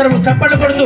అందరూ చప్పట్లు కొడుతూ